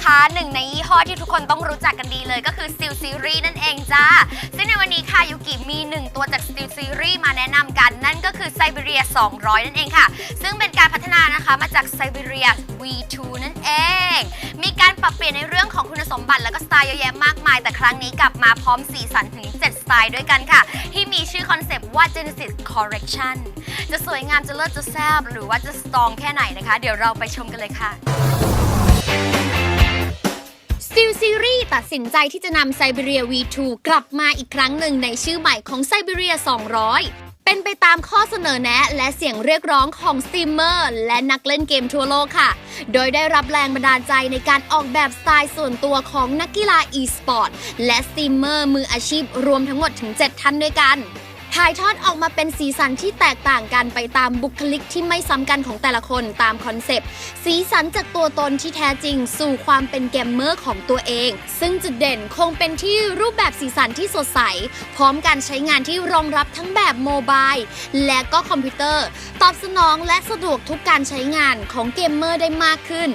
นะคะหนึ่งในยี่ห้อที่ทุกคนต้องรู้จักกันดีเลยก็คือ Steel Series นั่นเองจ้า ซึ่งในวันนี้ค่ะยูกิมีหนึ่งตัวจาก Steel Series มาแนะนำกัน นั่นก็คือ Siberia 200 นั่นเองค่ะ ซึ่งเป็นการพัฒนานะคะมาจาก Siberia V2 นั่นเอง มีการปรับเปลี่ยนในเรื่องของคุณสมบัติแล้วก็สไตล์เยอะแยะมากมาย แต่ครั้งนี้กลับมาพร้อมสีสันถึง 7 สไตล์ด้วยกันค่ะ ที่มีชื่อคอนเซปต์ว่า Genesis Correction จะสวยงามจะเลิศจะแซบหรือว่าจะสตรองแค่ไหนนะคะ เดี๋ยวเราไปชมกันเลยค่ะ Steel Series ตัดสินใจที่จะนำ Siberia V2 กลับมาอีกครั้งหนึ่งในชื่อใหม่ของ Siberia 200 เป็นไปตามข้อเสนอแนะและเสียงเรียกร้องของสตรีมเมอร์และนักเล่นเกมทั่วโลกค่ะ โดยได้รับแรงบันดาลใจในการออกแบบสไตล์ส่วนตัวของนักกีฬา e-sport และสตรีมเมอร์มืออาชีพรวมทั้งหมดถึง 7 ท่านด้วยกัน ถ่ายทอดออกมาเป็นสีสันที่แตกต่างกันไปตามบุคลิกที่ไม่ซ้ำกันของแต่ละคนตามคอนเซปต์ สีสันจากตัวตนที่แท้จริง สู่ความเป็นเกมเมอร์ของตัวเอง ซึ่งจุดเด่นคงเป็นที่รูปแบบสีสันที่สดใส พร้อมการใช้งานที่รองรับทั้งแบบโมบายและก็คอมพิวเตอร์ ตอบสนองและสะดวกทุกการใช้งานของเกมเมอร์ได้มากขึ้น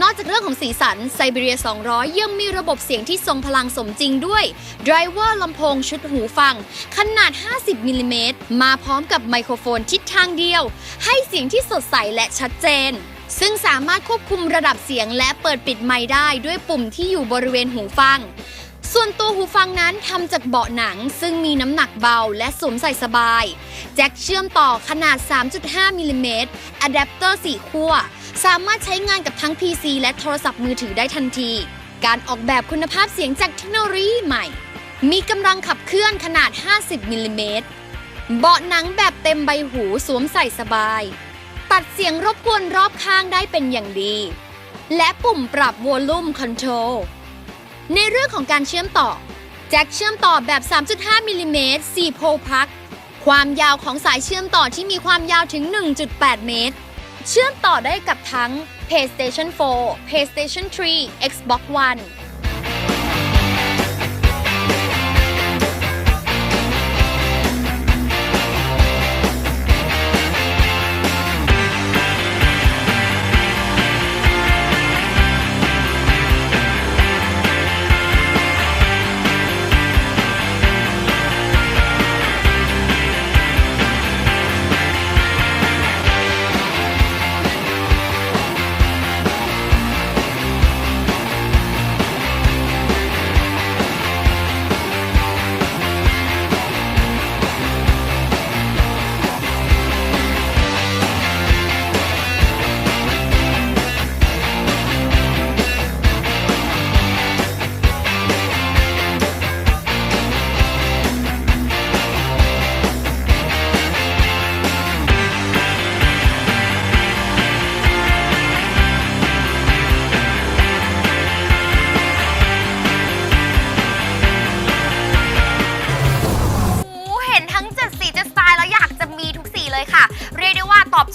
นอกจากเรื่องของสีสัน Siberia 200 ยังมีระบบเสียงที่ทรงพลังสมจริงด้วยไดรเวอร์ลำโพงชุดหูฟัง ขนาด 50มิลลิเมตรมาพร้อมกับไมโครโฟนทิศทางเดียว ให้เสียงที่สดใสและชัดเจน ซึ่งสามารถควบคุมระดับเสียงและเปิดปิดไมค์ได้ด้วยปุ่มที่อยู่บริเวณหูฟัง ส่วนตัวหูฟังนั้นทำจากเบาะหนัง ซึ่งมีน้ำหนักเบาและสวมใส่สบาย แจ็คเชื่อมต่อขนาด 3.5 มิลลิเมตรอะแดปเตอร์4ขั้ว สามารถใช้งานกับทั้ง PC และโทรศัพท์มือถือได้ทันที การออกแบบคุณภาพเสียงจากเทคโนโลยีใหม่ มีกำลังขับเคลื่อนขนาด 50 มิลลิเมตร เบาะหนังแบบเต็มใบหูสวมใส่สบาย ตัดเสียงรบกวนรอบข้างได้เป็นอย่างดี และปุ่มปรับวอลลุ่มคอนโทรล ในเรื่องของการเชื่อมต่อ แจ็คเชื่อมต่อแบบ 3.5 มิลลิเมตร4โพลพัก ความยาวของสายเชื่อมต่อที่มีความยาวถึง 1.8 เมตร เชื่อมต่อได้กับทั้ง PlayStation 4 PlayStation 3 Xbox One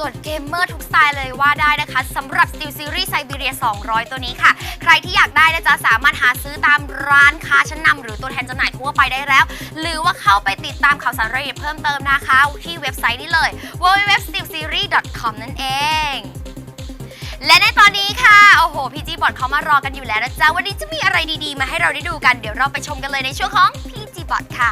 โจทย์เกมเมอร์ทุกสไตล์เลยว่าได้นะคะสำหรับ Steel Series Siberia 200 ตัวนี้ค่ะ ใครที่อยากได้นะจ๊ะสามารถหาซื้อตามร้านค้าชั้นนำหรือตัวแทนจำหน่ายทั่วไปได้แล้ว หรือว่าเข้าไปติดตามข่าวสารรายละเอียดเพิ่มเติมนะคะที่เว็บไซต์นี้เลย www.steelseries.com นั่นเองและในตอนนี้ค่ะ โอ้โห พี่จีบอดเขามารอกันอยู่แล้วนะจ๊ะ วันนี้จะมีอะไรดีๆ มาให้เราได้ดูกัน เดี๋ยวเราไปชมกันเลยในช่วงของพี่จีบอดค่ะ